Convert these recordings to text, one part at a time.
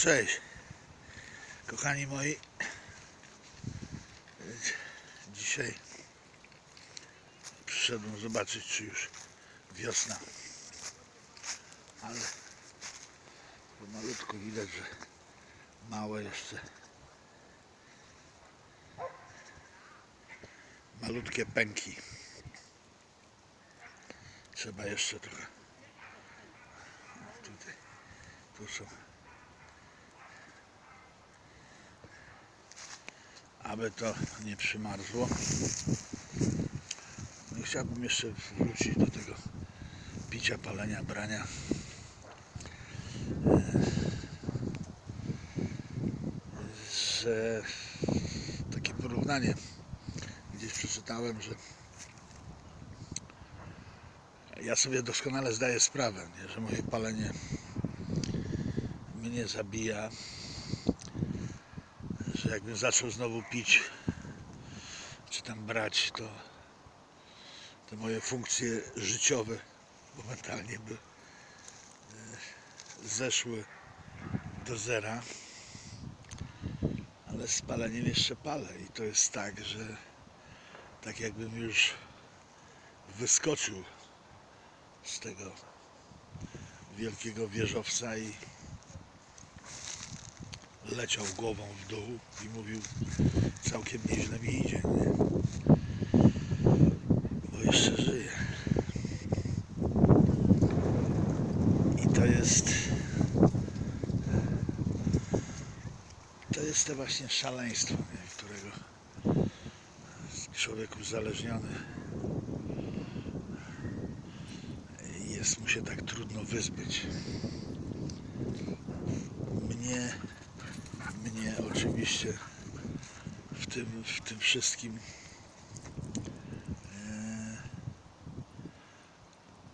Cześć, kochani moi. Dzisiaj przyszedłem zobaczyć, czy już wiosna. Ale pomalutku widać, że małe jeszcze. Malutkie pęki. Trzeba jeszcze trochę. Tutaj, tu są. Aby to nie przymarzło. No i chciałbym jeszcze wrócić do tego picia, palenia, brania. Że takie porównanie gdzieś przeczytałem, że ja sobie doskonale zdaję sprawę, nie, że moje palenie mnie zabija, jakbym zaczął znowu pić, czy tam brać, to te moje funkcje życiowe momentalnie by e, zeszły do zera. Ale z paleniem jeszcze palę i to jest tak, że tak jakbym już wyskoczył z tego wielkiego wieżowca i leciał głową w dół i mówił całkiem nieźle mi idzie, nie? Bo jeszcze żyję. I to jest to jest to właśnie szaleństwo, nie? którego człowiek uzależniony jest mu się tak trudno wyzbyć. Mnie mnie oczywiście w tym, w tym wszystkim e,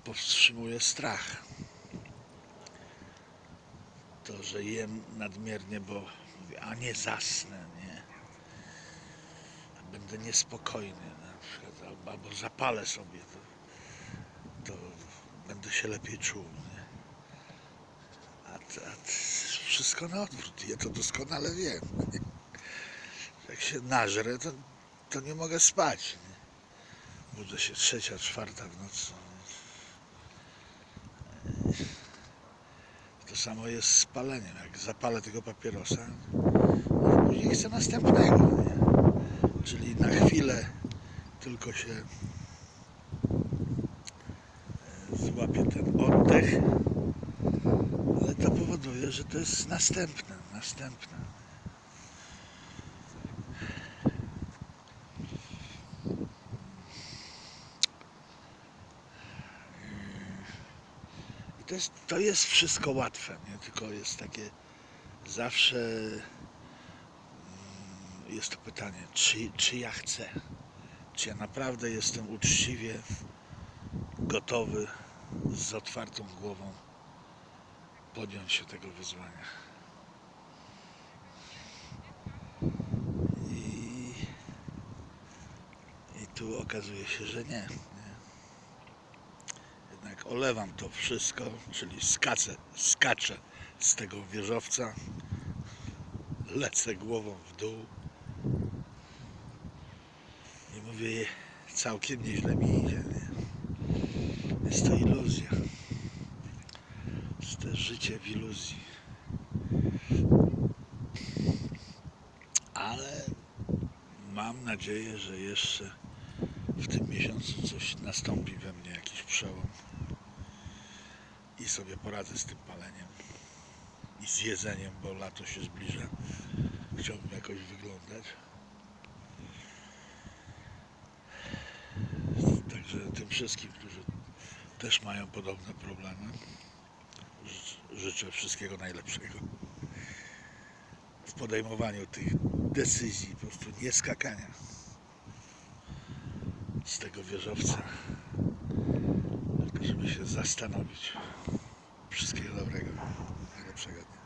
powstrzymuje strach. To, że jem nadmiernie, bo mówię, a nie zasnę, nie. Będę niespokojny na przykład, albo, albo zapalę sobie, to, to będę się lepiej czuł. Nie? A, a wszystko na odwrót. Ja to doskonale wiem. Jak się nażrę, to, to nie mogę spać. Budzę się trzecia, czwarta w nocy. To samo jest z paleniem. Jak zapalę tego papierosa, to później chcę następnego. Nie? Czyli na chwilę tylko się e, złapię ten oddech ale to powoduje, że to jest następne, następne. I to jest, to jest wszystko łatwe, nie? tylko jest takie zawsze mm, jest to pytanie, czy, czy ja chcę, czy ja naprawdę jestem uczciwie gotowy z otwartą głową podjąć się tego wyzwania. I, i tu okazuje się, że nie. Jednak olewam to wszystko, czyli skaczę, skaczę z tego wieżowca, lecę głową w dół i mówię, całkiem nieźle mi idzie. Nie? Jest to iluzja. W iluzji. Ale mam nadzieję, że jeszcze w tym miesiącu coś nastąpi we mnie, jakiś przełom. I sobie poradzę z tym paleniem. I z jedzeniem, bo lato się zbliża. Chciałbym jakoś wyglądać. Także tym wszystkim, którzy też mają podobne problemy, życzę wszystkiego najlepszego w podejmowaniu tych decyzji, po prostu nie skakania z tego wieżowca, tylko żeby się zastanowić. Wszystkiego dobrego, najlepszego dnia.